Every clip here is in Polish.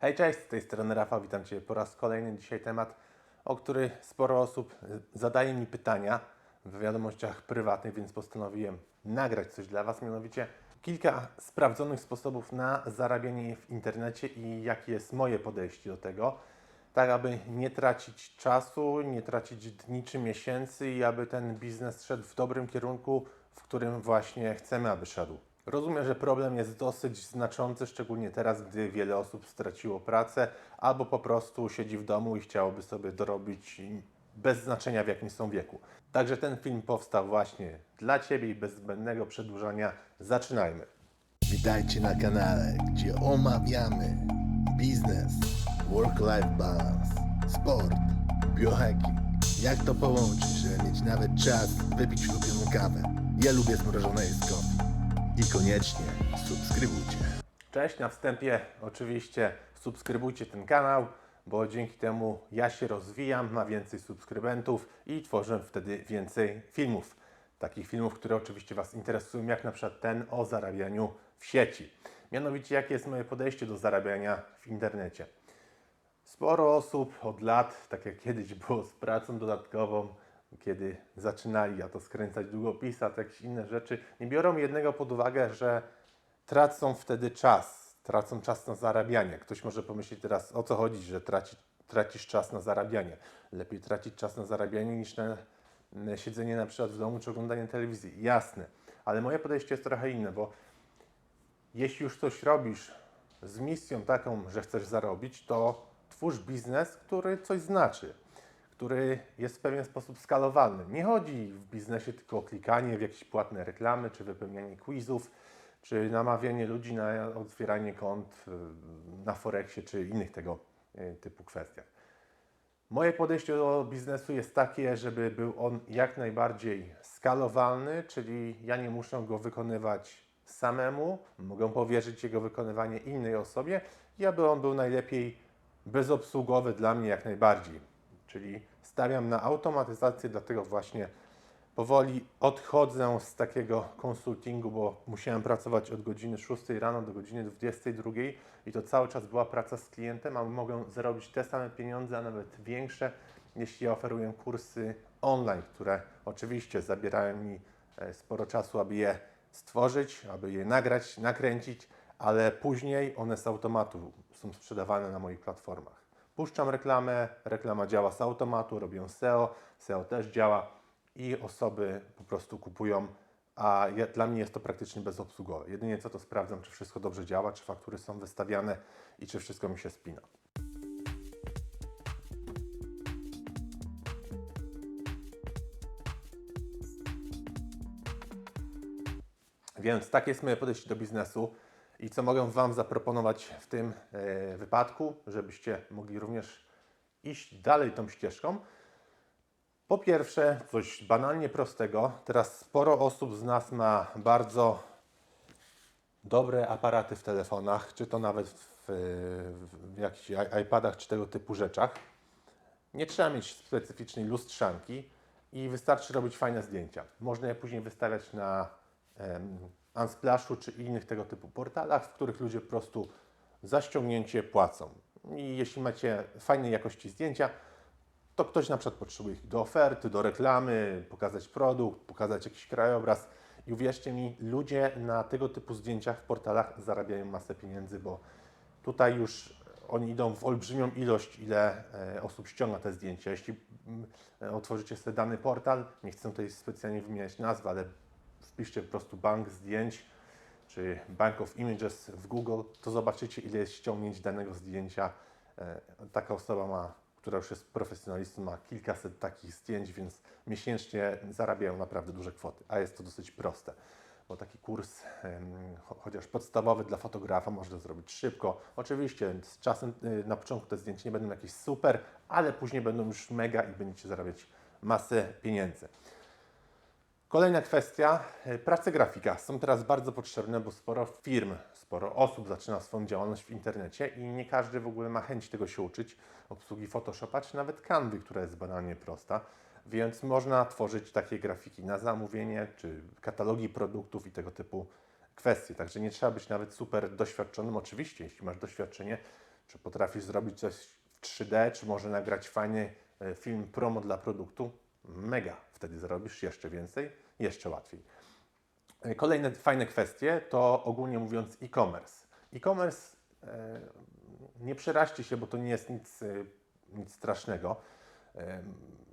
Hej, cześć, z tej strony Rafał, witam Cię po raz kolejny. Dzisiaj temat, o który sporo osób y, zadaje mi pytania w wiadomościach prywatnych, więc postanowiłem nagrać coś dla Was, mianowicie kilka sprawdzonych sposobów na zarabianie w internecie i jakie jest moje podejście do tego, tak aby nie tracić czasu, nie tracić dni czy miesięcy i aby ten biznes szedł w dobrym kierunku, w którym właśnie chcemy, aby szedł. Rozumiem, że problem jest dosyć znaczący, szczególnie teraz, gdy wiele osób straciło pracę albo po prostu siedzi w domu i chciałoby sobie dorobić bez znaczenia w jakim są wieku. Także ten film powstał właśnie dla Ciebie i bez zbędnego przedłużania zaczynajmy. Witajcie na kanale, gdzie omawiamy biznes, work-life balance, sport, biohacking. Jak to połączyć, żeby mieć nawet czas wypić ulubioną kawę? Ja lubię zmrożone z coffee. I koniecznie subskrybujcie. Cześć, na wstępie oczywiście subskrybujcie ten kanał, bo dzięki temu ja się rozwijam, ma więcej subskrybentów i tworzę wtedy więcej filmów. Takich filmów, które oczywiście Was interesują, jak na przykład ten o zarabianiu w sieci. Mianowicie, jakie jest moje podejście do zarabiania w internecie. Sporo osób od lat, tak jak kiedyś było z pracą dodatkową, kiedy zaczynali a to skręcać długopisy, a to jakieś inne rzeczy, nie biorą jednego pod uwagę, że tracą wtedy czas, tracą czas na zarabianie. Ktoś może pomyśleć teraz, o co chodzi, że traci, tracisz czas na zarabianie. Lepiej tracić czas na zarabianie niż na, na siedzenie na przykład w domu czy oglądanie telewizji. Jasne, ale moje podejście jest trochę inne, bo jeśli już coś robisz z misją taką, że chcesz zarobić, to twórz biznes, który coś znaczy, który jest w pewien sposób skalowalny. Nie chodzi w biznesie tylko o klikanie w jakieś płatne reklamy, czy wypełnianie quizów, czy namawianie ludzi na otwieranie kont y, na Forexie, czy innych tego y, typu kwestiach. Moje podejście do biznesu jest takie, żeby był on jak najbardziej skalowalny, czyli ja nie muszę go wykonywać samemu, mogę powierzyć jego wykonywanie innej osobie i aby on był najlepiej bezobsługowy dla mnie jak najbardziej. Czyli stawiam na automatyzację, dlatego właśnie powoli odchodzę z takiego konsultingu, bo musiałem pracować od godziny 6 rano do godziny 22 i to cały czas była praca z klientem, a mogę zarobić te same pieniądze, a nawet większe, jeśli oferuję kursy online, które oczywiście zabierają mi e, sporo czasu, aby je stworzyć, aby je nagrać, nakręcić, ale później one z automatu są sprzedawane na moich platformach. Puszczam reklamę, reklama działa z automatu, robię SEO, SEO też działa i osoby po prostu kupują, a ja, dla mnie jest to praktycznie bezobsługowe. Jedynie co to sprawdzam, czy wszystko dobrze działa, czy faktury są wystawiane i czy wszystko mi się spina. Więc takie jest moje podejście do biznesu i co mogę Wam zaproponować w tym e, wypadku, żebyście mogli również iść dalej tą ścieżką. Po pierwsze, coś banalnie prostego. Teraz sporo osób z nas ma bardzo dobre aparaty w telefonach, czy to nawet w, w jakichś iPadach, czy tego typu rzeczach. Nie trzeba mieć specyficznej lustrzanki i wystarczy robić fajne zdjęcia. Można je później wystawiać na Unsplashu czy innych tego typu portalach, w których ludzie po prostu za ściągnięcie płacą. I jeśli macie fajnej jakości zdjęcia, to ktoś na przykład potrzebuje ich do oferty, do reklamy, pokazać produkt, pokazać jakiś krajobraz. I uwierzcie mi, ludzie na tego typu zdjęciach w portalach zarabiają masę pieniędzy, bo tutaj już oni idą w olbrzymią ilość, ile e, osób ściąga te zdjęcia. Jeśli mm, e, otworzycie sobie dany portal, nie chcę tutaj specjalnie wymieniać nazwy, ale wpiszcie po prostu bank zdjęć czy Bank of Images w Google, to zobaczycie, ile jest ściągnięć danego zdjęcia. E, Taka osoba ma, która już jest profesjonalistą, ma kilkaset takich zdjęć, więc miesięcznie zarabiają naprawdę duże kwoty, a jest to dosyć proste. Bo taki kurs, chociaż podstawowy dla fotografa, można zrobić szybko. Oczywiście z czasem y, na początku te zdjęcia nie będą jakieś super, ale później będą już mega i będziecie zarabiać masę pieniędzy. Kolejna kwestia, e, prace grafika są teraz bardzo potrzebne, bo sporo firm, sporo osób zaczyna swoją działalność w internecie i nie każdy w ogóle ma chęć tego się uczyć, obsługi Photoshopa czy nawet Canvy, która jest banalnie prosta, więc można tworzyć takie grafiki na zamówienie, czy katalogi produktów i tego typu kwestie. Także nie trzeba być nawet super doświadczonym. Oczywiście, jeśli masz doświadczenie, czy potrafisz zrobić coś w 3D, czy może nagrać fajny e, film promo dla produktu, mega. Wtedy zarobisz jeszcze więcej, jeszcze łatwiej. E, Kolejne fajne kwestie to ogólnie mówiąc e-commerce. E-commerce e, nie przeraźcie się, bo to nie jest nic, e, nic strasznego.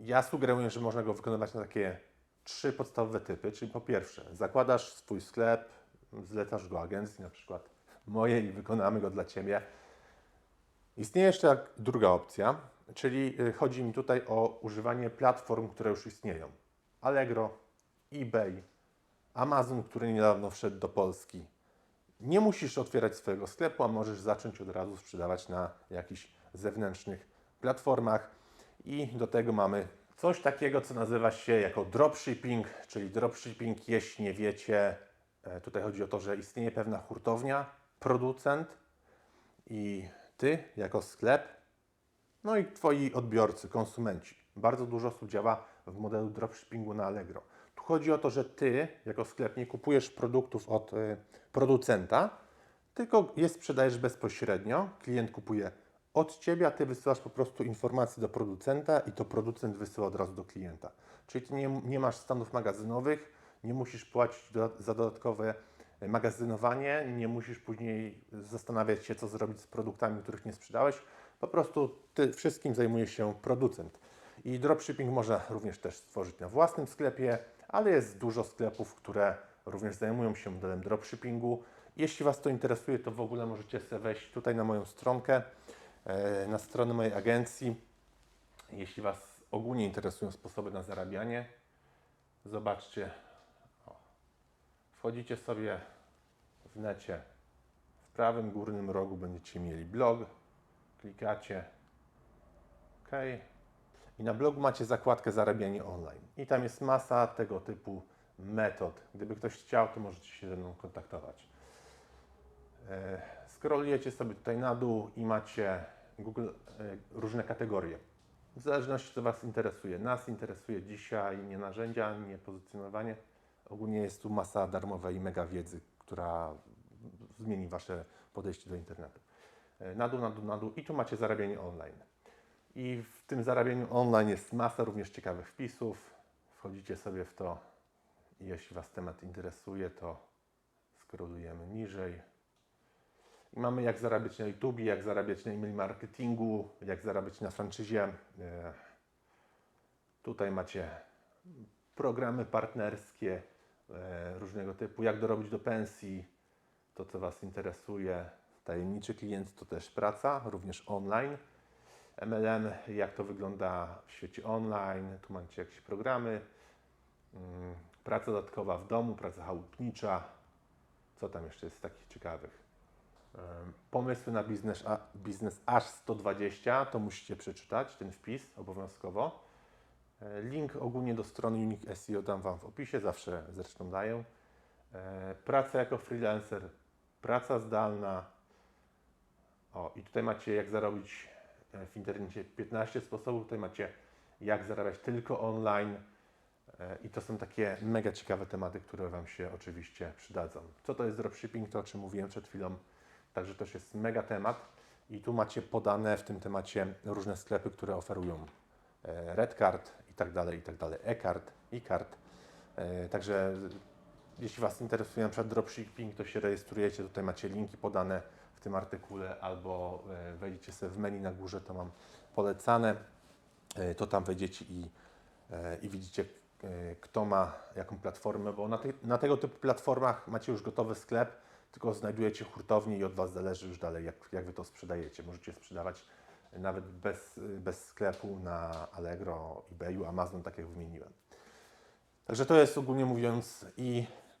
Ja sugeruję, że można go wykonywać na takie trzy podstawowe typy, czyli po pierwsze zakładasz swój sklep, zlecasz go agencji, na przykład mojej i wykonamy go dla Ciebie. Istnieje jeszcze druga opcja, czyli y, chodzi mi tutaj o używanie platform, które już istnieją. Allegro, eBay, Amazon, który niedawno wszedł do Polski. Nie musisz otwierać swojego sklepu, a możesz zacząć od razu sprzedawać na jakichś zewnętrznych platformach. I do tego mamy coś takiego, co nazywa się jako dropshipping, czyli dropshipping, jeśli nie wiecie, e, tutaj chodzi o to, że istnieje pewna hurtownia, producent i ty jako sklep, no i twoi odbiorcy, konsumenci. Bardzo dużo osób działa w modelu dropshippingu na Allegro. Tu chodzi o to, że ty jako sklep nie kupujesz produktów od y, producenta, tylko je sprzedajesz bezpośrednio. Klient kupuje od ciebie, a ty wysyłasz po prostu informacje do producenta i to producent wysyła od razu do klienta. Czyli ty nie, nie masz stanów magazynowych, nie musisz płacić do, za dodatkowe e, magazynowanie, nie musisz później zastanawiać się, co zrobić z produktami, których nie sprzedałeś. Po prostu ty wszystkim zajmuje się producent. I dropshipping można również też stworzyć na własnym sklepie, ale jest dużo sklepów, które również zajmują się modelem dropshippingu. Jeśli Was to interesuje, to w ogóle możecie sobie wejść tutaj na moją stronkę, e, na stronę mojej agencji. Jeśli Was ogólnie interesują sposoby na zarabianie, zobaczcie. Wchodzicie sobie w necie, w prawym górnym rogu będziecie mieli blog, klikacie OK. I na blogu macie zakładkę zarabianie online. I tam jest masa tego typu metod. Gdyby ktoś chciał, to możecie się ze mną kontaktować. E, Scrollujecie sobie tutaj na dół i macie Google e, różne kategorie. W zależności co Was interesuje. Nas interesuje dzisiaj nie narzędzia, nie pozycjonowanie. Ogólnie jest tu masa darmowej mega wiedzy, która zmieni Wasze podejście do internetu. E, Na dół, na dół, na dół i tu macie zarabianie online. I w tym zarabianiu online jest masa również ciekawych wpisów. Wchodzicie sobie w to i jeśli Was temat interesuje, to scrollujemy niżej. I mamy jak zarabiać na YouTube, jak zarabiać na e-mail marketingu, jak zarabiać na franczyzie. E, Tutaj macie programy partnerskie e, różnego typu, jak dorobić do pensji, to co Was interesuje. Tajemniczy klient to też praca, również online. MLM, jak to wygląda w świecie online, tu macie jakieś programy, Mm, praca dodatkowa w domu, praca chałupnicza, co tam jeszcze jest takich ciekawych. Pomysły na biznes, a, biznes aż 120, to musicie przeczytać, ten wpis obowiązkowo. E, Link ogólnie do strony Unique SEO dam Wam w opisie, zawsze zresztą daję. E, Praca jako freelancer, praca zdalna. O, i tutaj macie jak zarobić e, w internecie 15 sposobów. Tutaj macie jak zarabiać tylko online. E, I to są takie mega ciekawe tematy, które Wam się oczywiście przydadzą. Co to jest dropshipping, to o czym mówiłem przed chwilą. Także też jest mega temat. I tu macie podane w tym temacie różne sklepy, które oferują e, Redcard i tak dalej, i tak dalej, e-card, e-card. Także jeśli Was interesuje na przykład dropshipping, to się rejestrujecie, tutaj macie linki podane tym artykule, albo e, wejdziecie sobie w menu na górze, to mam polecane, E, to tam wejdziecie i, e, i widzicie, kto ma jaką platformę, bo na, te, na tego typu platformach macie już gotowy sklep, tylko znajdujecie hurtownię i od Was zależy już dalej, jak, jak Wy to sprzedajecie. Możecie sprzedawać nawet bez, bez sklepu na Allegro, eBayu, Amazon, tak jak wymieniłem. Także to jest ogólnie mówiąc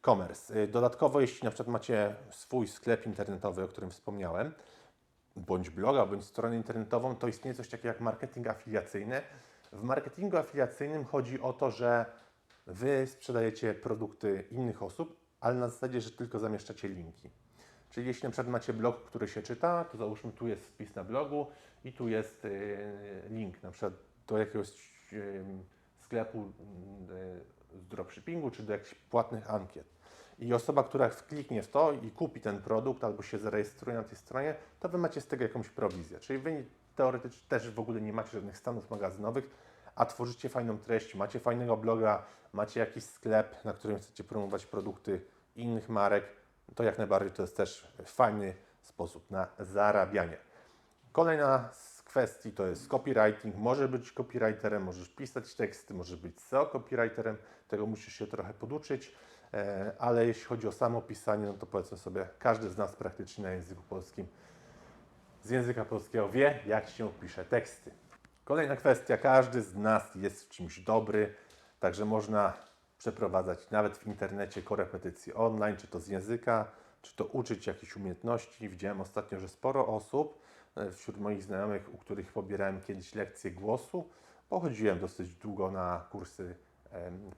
e-commerce. Y, Dodatkowo, jeśli na przykład macie swój sklep internetowy, o którym wspomniałem, bądź bloga, bądź stronę internetową, to istnieje coś takiego jak marketing afiliacyjny. W marketingu afiliacyjnym chodzi o to, że Wy sprzedajecie produkty innych osób, ale na zasadzie, że tylko zamieszczacie linki. Czyli jeśli na przykład macie blog, który się czyta, to załóżmy tu jest wpis na blogu i tu jest y, link na przykład do jakiegoś y, sklepu y, z dropshippingu czy do jakichś płatnych ankiet. I osoba, która kliknie w to i kupi ten produkt albo się zarejestruje na tej stronie, to Wy macie z tego jakąś prowizję. Czyli Wy teoretycznie też w ogóle nie macie żadnych stanów magazynowych, a tworzycie fajną treść, macie fajnego bloga, macie jakiś sklep, na którym chcecie promować produkty innych marek, to jak najbardziej to jest też fajny sposób na zarabianie. Kolejna z kwestii to jest copywriting. Może być copywriterem, możesz pisać teksty, możesz być SEO copywriterem, tego musisz się trochę poduczyć, ale jeśli chodzi o samo pisanie, no to powiedzmy sobie, każdy z nas praktycznie na języku polskim z języka polskiego wie, jak się pisze teksty. Kolejna kwestia, każdy z nas jest w czymś dobry, także można przeprowadzać nawet w internecie korepetycje online, czy to z języka, czy to uczyć jakichś umiejętności. Widziałem ostatnio, że sporo osób e, wśród moich znajomych, u których pobierałem kiedyś lekcje głosu, pochodziłem dosyć długo na kursy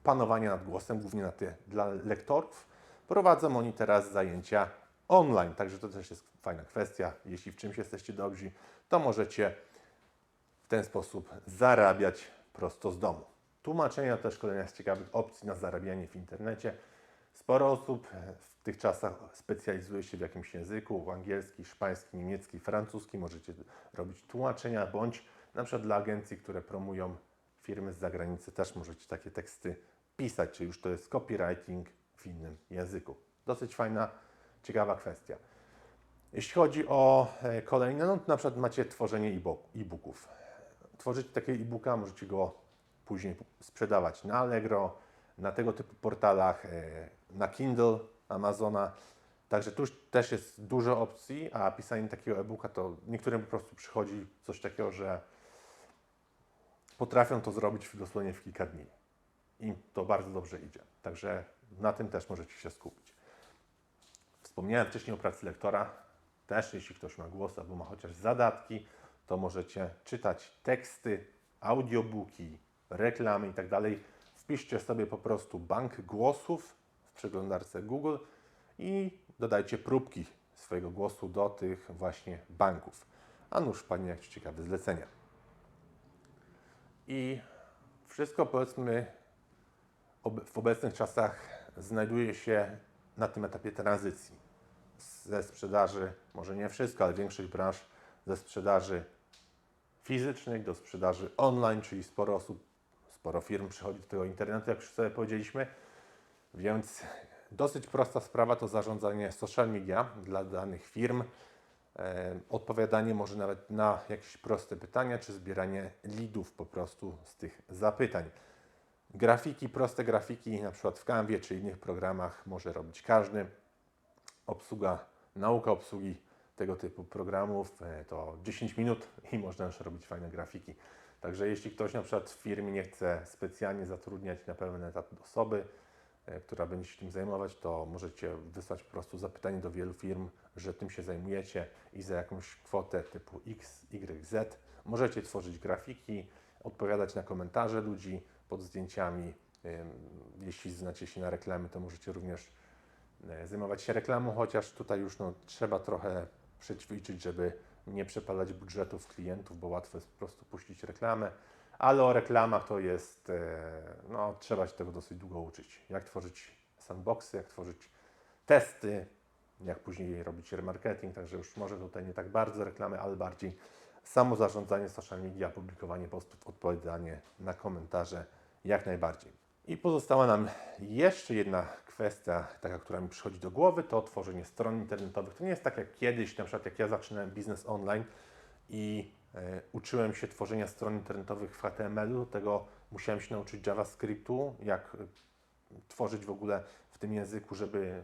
panowania nad głosem, głównie na te dla lektorów. Prowadzą oni teraz zajęcia online, także to też jest fajna kwestia. Jeśli w czymś jesteście dobrzy, to możecie w ten sposób zarabiać prosto z domu. Tłumaczenia też kolejna z ciekawych opcji na zarabianie w internecie. Sporo osób w tych czasach specjalizuje się w jakimś języku, angielski, hiszpański, niemiecki, francuski. Możecie robić tłumaczenia, bądź na przykład dla agencji, które promują firmy z zagranicy, też możecie takie teksty pisać, czy już to jest copywriting w innym języku. Dosyć fajna, ciekawa kwestia. Jeśli chodzi o e, kolejne, no na przykład macie tworzenie e-book- e-booków. Tworzycie takiego e-booka, możecie go później sprzedawać na Allegro, na tego typu portalach, e, na Kindle Amazona. Także tu też jest dużo opcji, a pisanie takiego e-booka to niektórym po prostu przychodzi coś takiego, że potrafią to zrobić dosłownie w kilka dni. Im to bardzo dobrze idzie. Także na tym też możecie się skupić. Wspomniałem wcześniej o pracy lektora. Też jeśli ktoś ma głos albo ma chociaż zadatki, to możecie czytać teksty, audiobooki, reklamy i tak. Wpiszcie sobie po prostu bank głosów w przeglądarce Google i dodajcie próbki swojego głosu do tych właśnie banków. A nuż Panie, jak ciekawe zlecenia. I wszystko powiedzmy w obecnych czasach znajduje się na tym etapie tranzycji ze sprzedaży, może nie wszystko, ale większość branż ze sprzedaży fizycznej do sprzedaży online, czyli sporo osób, sporo firm przychodzi do tego internetu, jak już sobie powiedzieliśmy. Więc dosyć prosta sprawa to zarządzanie social media dla danych firm, odpowiadanie może nawet na jakieś proste pytania, czy zbieranie leadów po prostu z tych zapytań. Grafiki, proste grafiki, na przykład w Canvie czy innych programach może robić każdy. Obsługa, nauka obsługi tego typu programów e, to 10 minut i można już robić fajne grafiki. Także jeśli ktoś na przykład w firmie nie chce specjalnie zatrudniać na pełen etat osoby, e, która będzie się tym zajmować, to możecie wysłać po prostu zapytanie do wielu firm, że tym się zajmujecie i za jakąś kwotę typu X, Y, Z możecie tworzyć grafiki, odpowiadać na komentarze ludzi pod zdjęciami. Jeśli znacie się na reklamy, to możecie również e, zajmować się reklamą, chociaż tutaj już no, trzeba trochę przećwiczyć, żeby nie przepalać budżetów klientów, bo łatwo jest po prostu puścić reklamę, ale o reklamach to jest, e, no trzeba się tego dosyć długo uczyć. Jak tworzyć sandboxy, jak tworzyć testy, jak później robić remarketing, także już może tutaj nie tak bardzo reklamy, ale bardziej samo zarządzanie social media, publikowanie postów, odpowiadanie na komentarze jak najbardziej. I pozostała nam jeszcze jedna kwestia, taka, która mi przychodzi do głowy, to tworzenie stron internetowych. To nie jest tak jak kiedyś, na przykład jak ja zaczynałem biznes online i e, uczyłem się tworzenia stron internetowych w HTML-u, tego musiałem się nauczyć JavaScriptu, jak e, tworzyć w ogóle w tym języku, żeby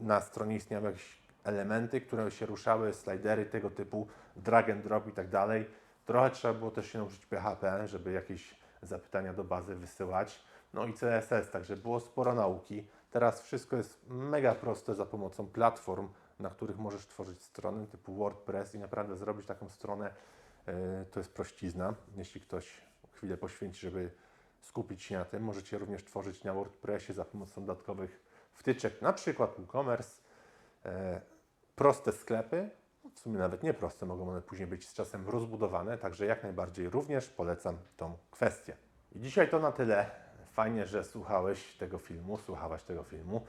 na stronie istniały jakieś elementy, które się ruszały, slidery tego typu, drag and drop i tak dalej. Trochę trzeba było też się nauczyć PHP, żeby jakieś zapytania do bazy wysyłać. No i CSS, także było sporo nauki. Teraz wszystko jest mega proste za pomocą platform, na których możesz tworzyć strony typu WordPress i naprawdę zrobić taką stronę yy, to jest prościzna. Jeśli ktoś chwilę poświęci, żeby skupić się na tym, możecie również tworzyć na WordPressie za pomocą dodatkowych wtyczek, na przykład WooCommerce, e, proste sklepy, w sumie nawet nie proste, mogą one później być z czasem rozbudowane, także jak najbardziej również polecam tą kwestię. I dzisiaj to na tyle. Fajnie, że słuchałeś tego filmu, słuchałaś tego filmu.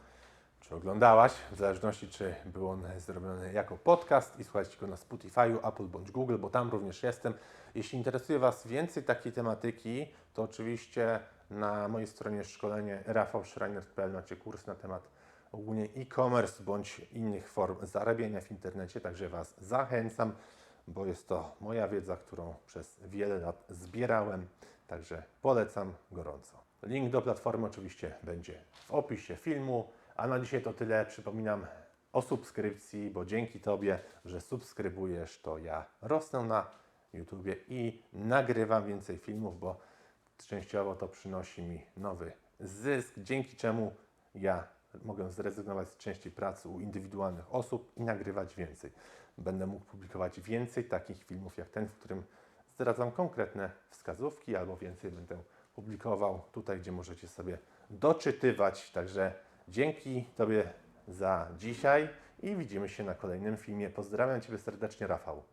czy oglądałaś, w zależności czy był on zrobiony jako podcast i słuchajcie go na Spotify'u, Apple bądź Google, bo tam również jestem. Jeśli interesuje Was więcej takiej tematyki, to oczywiście na mojej stronie szkolenie rafałschreiner.pl macie kurs na temat ogólnie e-commerce bądź innych form zarabiania w internecie, także Was zachęcam, bo jest to moja wiedza, którą przez wiele lat zbierałem, także polecam gorąco. Link do platformy oczywiście będzie w opisie filmu, a na dzisiaj to tyle. Przypominam o subskrypcji, bo dzięki Tobie, że subskrybujesz, to ja rosnę na YouTubie i nagrywam więcej filmów, bo częściowo to przynosi mi nowy zysk, dzięki czemu ja mogę zrezygnować z części pracy u indywidualnych osób i nagrywać więcej. Będę mógł publikować więcej takich filmów jak ten, w którym zdradzam konkretne wskazówki, albo więcej będę publikował tutaj, gdzie możecie sobie doczytywać. Także dzięki Tobie za dzisiaj i widzimy się na kolejnym filmie. Pozdrawiam Ciebie serdecznie, Rafał.